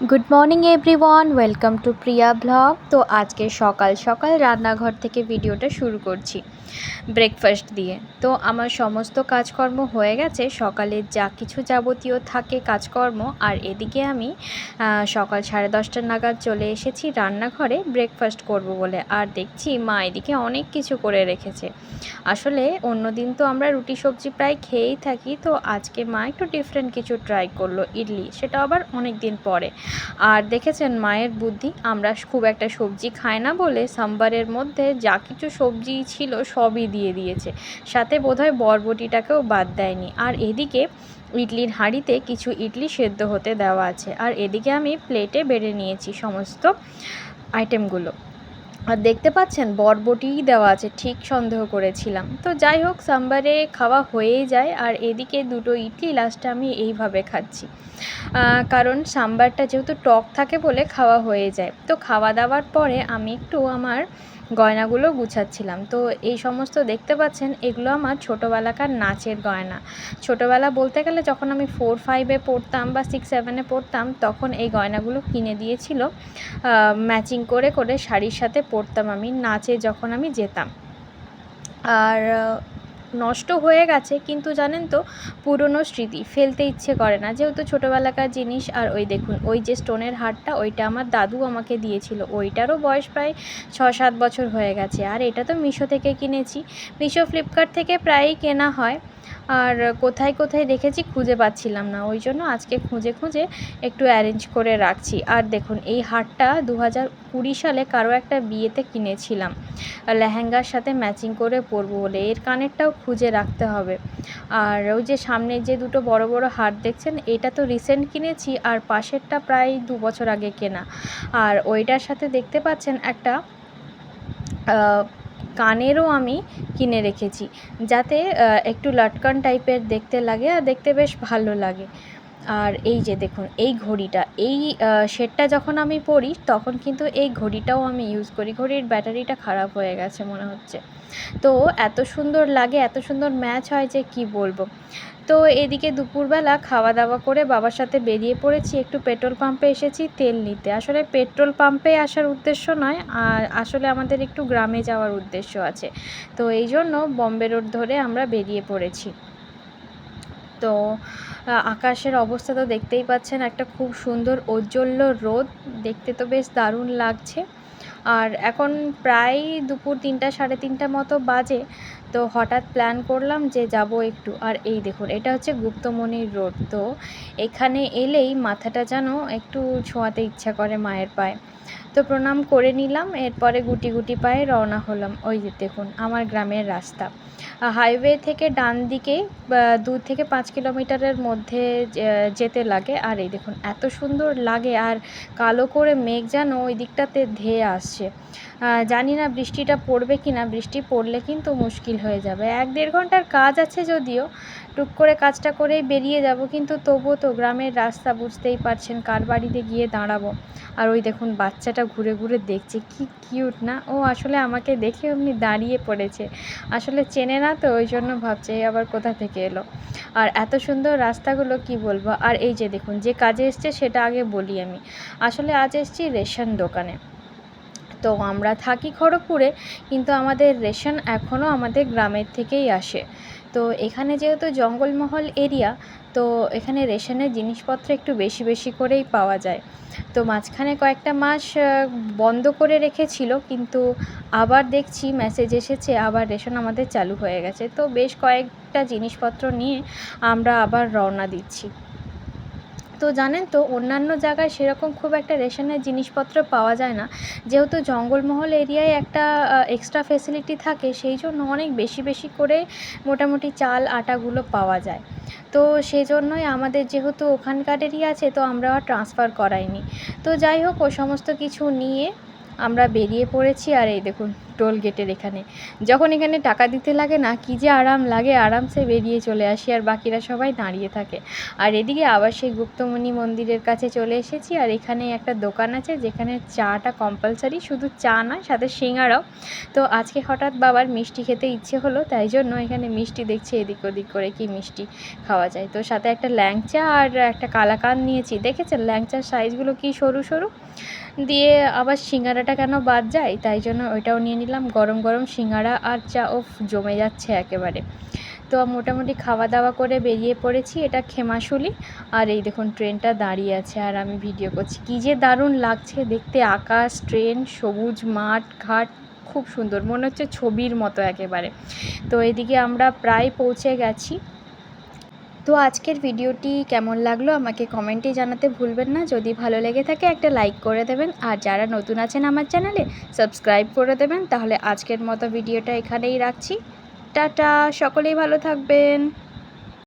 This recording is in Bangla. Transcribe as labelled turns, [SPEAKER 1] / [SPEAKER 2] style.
[SPEAKER 1] Good morning everyone welcome to Priya blog তো আজকে সকাল সকাল রান্নাঘর থেকে ভিডিওটা শুরু করছি ব্রেকফাস্ট দিয়ে। তো আমার সমস্ত কাজকর্ম হয়ে গেছে। সকালের যা কিছু যাবতীয় থাকে কাজকর্ম, আর এদিকে আমি সকাল সাড়ে দশটা নাগাদ চলে এসেছি রান্নাঘরে ব্রেকফাস্ট করব বলে। আর দেখছি মা এদিকে অনেক কিছু করে রেখেছে। আসলে অন্য দিন তো আমরা রুটি সবজি প্রায় খেয়েই থাকি। তো আজকে মা একটু ডিফারেন্ট কিছু ট্রাই করল, ইডলি। সেটা আবার অনেক দিন পরে। আর দেখেছেন মায়ের বুদ্ধি? আমরা খুব একটা সবজি খাই না বলে সাম্বারের মধ্যে যা কিছু সবজি ছিল সবই দিয়ে দিয়েছে। সাথে বোধহয় বরবটিটাকেও বাদ দেয়নি। আর এদিকে ইডলির হাঁড়িতে কিছু ইডলি সেদ্ধ হতে দেওয়া আছে। আর এদিকে আমি প্লেটে বেড়ে নিয়েছি সমস্ত আইটেমগুলো আর দেখতে পাচ্ছেন, বরবটিই দেওয়া আছে, ঠিক সন্দেহ করেছিলাম। তো যাই হোক, সাম্বারে খাওয়া হয়েই যায়, আর এদিকে দুটো ইডলি লাস্টে আমি এইভাবে খাচ্ছি। কারণ সাম্বারটা যেহেতু টক থাকে বলে খাওয়া হয়ে যায়। তো খাওয়া দাওয়ার পরে আমি একটু আমার গয়নাগুলো গুছাচ্ছিলাম। তো এই সমস্ত দেখতে পাচ্ছেন, এগুলো আমার ছোটোবেলাকার নাচের গয়না। ছোটোবেলা বলতে গেলে যখন আমি ফোর ফাইভে পড়তাম বা সিক্স সেভেনে পড়তাম, তখন এই গয়নাগুলো কিনে দিয়েছিল ম্যাচিং করে করে শাড়ির সাথে পরতাম আমি, নাচে যখন আমি যেতাম। আর নষ্ট হয়ে গেছে কিন্তু জানেন তো, পুরনো স্মৃতি, ফেলতে ইচ্ছে করে না। যেহেতু ছোটোবেলাকার জিনিস, আর ওই দেখুন, ওই যে স্টোনের হারটা, ওইটা আমার দাদু আমাকে দিয়েছিল। ওইটারও বয়স প্রায় ছ সাত বছর হয়ে গেছে। আর এটা তো মিশো থেকে কিনেছি। মিশো ফ্লিপকার্ট থেকে প্রায়ই কেনা হয়। আর কোথায় কোথায় রেখেছি খুঁজে পাচ্ছিলাম না। ওই জন্য আজকে খুঁজে খুঁজে একটু অ্যারেঞ্জ করে রাখছি। আর দেখুন, এই হারটা দু কুড়ি সালে কারও একটা বিয়েতে কিনেছিলাম। লেহেঙ্গার সাথে ম্যাচিং করে পরবো বলে। এর কানেরটাও খুঁজে রাখতে হবে। আর ওই যে সামনে যে দুটো বড় বড় হার দেখছেন, এটা তো রিসেন্ট কিনেছি আর পাশেরটা প্রায় দু বছর আগে কেনা। আর ওইটার সাথে দেখতে পাচ্ছেন একটা কানেরও আমি কিনে রেখেছি। যাতে একটু লটকন টাইপের দেখতে লাগে আর দেখতে বেশ ভালো লাগে। আর এই যে দেখুন, এই ঘড়িটা, এই শেডটা যখন আমি পরি, তখন কিন্তু এই ঘড়িটাও আমি ইউজ করি। ঘড়ির ব্যাটারিটা খারাপ হয়ে গেছে মনে হচ্ছে। তো এত সুন্দর লাগে, এত সুন্দর ম্যাচ হয় যে কি বলব? তো এদিকে দুপুরবেলা খাওয়া দাওয়া করে বাবার সাথে বেরিয়ে পড়েছি, একটু পেট্রোল পাম্পে এসেছি, তেল নিতে। আসলে পেট্রোল পাম্পে আসার উদ্দেশ্য নয় আসলে আমাদের একটু গ্রামে যাওয়ার উদ্দেশ্য আছে। তো এই জন্য বম্বে রোড ধরে আমরা বেরিয়ে পড়েছি। তো আকাশের অবস্থা তো দেখতেই পাচ্ছেন, একটা খুব সুন্দর ঔজ্জ্বল্য রোদ। দেখতে তো বেশ দারুণ লাগছে। আর এখন প্রায় দুপুর তিনটা, সাড়ে তিনটা মতো বাজে, তো হঠাৎ প্ল্যান করলাম যে যাব একটু। আর এই দেখুন, এটা হচ্ছে গুপ্তমণির রোড। তো এখানে এলেই মাথাটা যেন একটু ছোঁয়াতে ইচ্ছা করে মায়ের পায়ে। তো প্রণাম করে নিলাম, এরপরে গুটি গুটি পায়ে রওনা হলাম। ওই যে দেখুন, আমার গ্রামের রাস্তা। হাইওয়ে থেকে ডান দিকে দু থেকে পাঁচ কিলোমিটারের মধ্যে যেতে লাগে। আর এই দেখুন, এত সুন্দর লাগে, আর কালো করে মেঘ যেন ওই দিকটাতে ধেয়ে আসছে। জানি না বৃষ্টিটা পড়বে কি না বৃষ্টি পড়লে কিন্তু মুশকিল হয়ে যাবে। এক দেড় ঘণ্টার কাজ আছে যদিও, টুক করে কাজটা করেই বেরিয়ে যাব, কিন্তু তবুও তো গ্রামের রাস্তা বুঝতেই পারছেন কার বাড়িতে গিয়ে দাঁড়াবো। আর ওই দেখুন, বাচ্চাটা ঘুরে ঘুরে দেখছে, কি কিউট না? ও আসলে আমাকে দেখে এমনি দাঁড়িয়ে পড়েছে। আসলে চেনে না তো, ওই জন্য ভাবছে আবার কোথা থেকে এলো? আর এত সুন্দর রাস্তাগুলো কি বলব? আর এই যে দেখুন, যে কাজে এসছে সেটা আগে বলি আমি। আসলে আজ এসছি রেশন দোকানে। তো আমরা থাকি খড়গপুরে, কিন্তু আমাদের রেশন এখনও আমাদের গ্রামের থেকেই আসে। তো এখানে যেহেতু জঙ্গলমহল এরিয়া, তো এখানে রেশনের জিনিসপত্র একটু বেশি বেশি করেই পাওয়া যায়। তো মাঝখানে কয়েকটা মাস বন্ধ করে রেখেছিল, কিন্তু আবার দেখছি মেসেজ এসেছে, আবার রেশন আমাদের চালু হয়ে গেছে। তো বেশ কয়েকটা জিনিসপত্র নিয়ে আমরা আবার রওনা দিচ্ছি। তো জানেন তো, অন্যান্য জায়গায় সেরকম খুব একটা রেশনের জিনিসপত্র পাওয়া যায় না। যেহেতু জঙ্গলমহল এরিয়ায় একটা এক্সট্রা ফেসিলিটি থাকে, সেই জন্য অনেক বেশি বেশি করে মোটামুটি চাল, আটাগুলো পাওয়া যায়। তো সেই জন্যই আমাদের যেহেতু ওখানকারেরই আছে, তো আমরা আর ট্রান্সফার করাইনি। তো যাই হোক, ও সমস্ত কিছু নিয়ে আমরা বেরিয়ে পড়েছি। আর এই দেখুন টোল গেটের এখানে। যখন এখানে টাকা দিতে লাগে না, কী যে আরাম লাগে, আরামসে বেরিয়ে চলে আসি আর বাকিরা সবাই দাঁড়িয়ে থাকে। আর এদিকে আবার সেই গুপ্তমণি মন্দিরের কাছে চলে এসেছি আর এখানে একটা দোকান আছে যেখানে চাটা কম্পালসারি শুধু চা নয়, সাথে সিঙ্গারাও। তো আজকে হঠাৎ বাবার মিষ্টি খেতে ইচ্ছে হলো, তাই জন্য এখানে মিষ্টি দেখছি, এদিক ওদিক করে কি মিষ্টি খাওয়া যায়। তো সাথে একটা ল্যাংচা আর একটা কালাকান নিয়েছি। দেখেছেন ল্যাংচার সাইজগুলো কি সরু সরু? দিয়ে আবার সিঙ্গারাটা কেন বাদ যায়? তাই জন্য ওইটাও নিয়ে নিলাম, গরম গরম সিঙ্গারা আর চা ওফ জমে যাচ্ছে একেবারে। তো মোটামুটি খাওয়া দাওয়া করে বেরিয়ে পড়েছি, এটা খেমাশুলি আর এই দেখুন, ট্রেনটা দাঁড়িয়ে আছে আর আমি ভিডিও করছি। কী যে দারুণ লাগছে দেখতে, আকাশ, ট্রেন, সবুজ মাঠ, ঘাট, খুব সুন্দর। মনে হচ্ছে ছবির মতো একেবারে। তো এদিকে আমরা প্রায় পৌঁছে গেছি। তো আজকের ভিডিওটি কেমন লাগল আমাকে কমেন্টে জানাতে ভুলবেন না। যদি ভালো লেগে থাকে একটা লাইক করে দেবেন। আর যারা নতুন আছেন আমার চ্যানেলে, সাবস্ক্রাইব করে দেবেন। তাহলে আজকের মতো ভিডিওটা এখানেই রাখছি। টাটা, সকলেই ভালো থাকবেন।